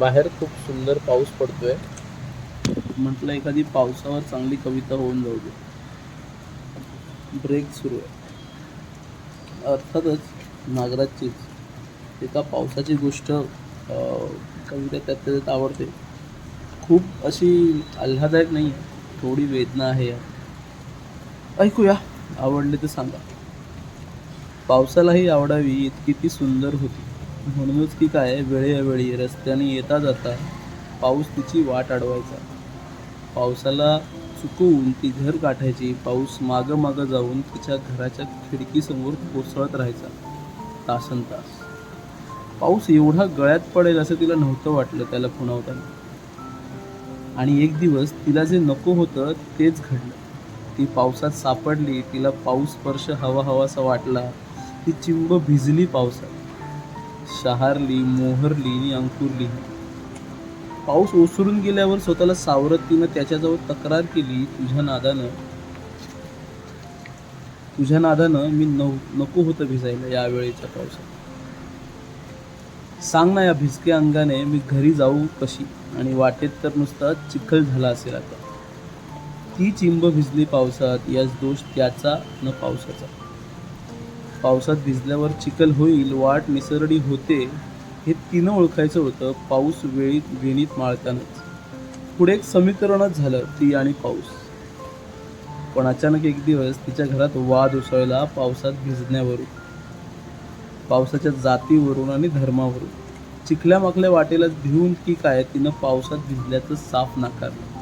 बाहेर खूप सुंदर पाऊस पडतोय. म्हटलं एखादी पावसावर चांगली कविता होऊन जाऊ दे. ब्रेक सुरू आहे. अर्थातच नागराजचीच एका पावसाची गोष्ट कविता त्यात त्याच्यात आवडते. खूप अशी आल्हादायक नाही आहे थोडी वेदना आहे ऐकूया आवडले तर सांगा. पावसालाही आवडावी इतकी ती सुंदर होती. म्हणूनच की काय वेळेवेळी रस्त्याने येता जाता पाऊस तिची वाट अडवायचा. पावसाला चुकवून ती घर गाठायची पाऊस मागं मागं जाऊन तिच्या घराच्या खिडकीसमोर कोसळत राहायचा तासन तास. पाऊस एवढा गळ्यात पडेल असं तिला नव्हतं वाटलं त्याला खुणावताना. आणि एक दिवस तिला जे नको होतं तेच घडलं. ती पावसात सापडली तिला पाऊस स्पर्श हवा हवासा वाटला ती चिंब भिजली पावसात. शहारली मोहरली आणि अंकुरली. पाऊस ओसरून गेल्यावर स्वतःला सावरत तिनं त्याच्याजवळ तक्रार केली तुझ्या नादानं तुझ्या नादानं मी नको होतं भिजायला यावेळेच्या पावसात. सांग ना या भिजक्या अंगाने मी घरी जाऊ कशी आणि वाटेत तर नुसता चिखल झाला असेल आता. ती चिंब भिजली पावसात याच दोष त्याचा न पावसाचा. पावसात भिजल्यावर चिखल होईल वाट निसरडी होते हे तिनं ओळखायचं होतं पाऊस वेळीत वेणीत माळतानाच. पुढे एक समीकरणच झालं ती आणि पाऊस. पण अचानक एक दिवस तिच्या घरात वाद उसळला पावसात भिजण्यावरून. पावसाच्या जातीवरून आणि धर्मावरून. चिखल्या माखल्या वाटेला भिवून की काय तिनं पावसात भिजल्याचं साफ नाकारलं.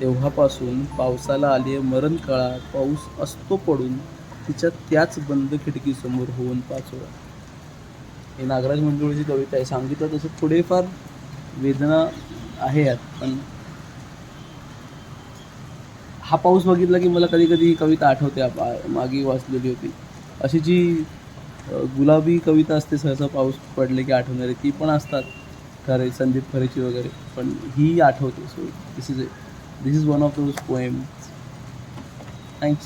तेव्हापासून पावसाला आली मरण काळात पाऊस असतो पडून तिच्या त्याच बंद खिडकीसमोर होऊन पाचोळा हे नागराज मंजुळीची कविता आहे. सांगितलं तसं थोडेफार वेदना आहे यात पण हा पाऊस बघितला की मला कधी कधी ही कविता आठवते. आप- मागे वाचलेली होती. अशी जी गुलाबी कविता असते सहसा पाऊस पडले की आठवणारी ती पण असतात. खरे संदीप खरेची वगैरे पण ही आठवते. So this is this is one of those poem thanks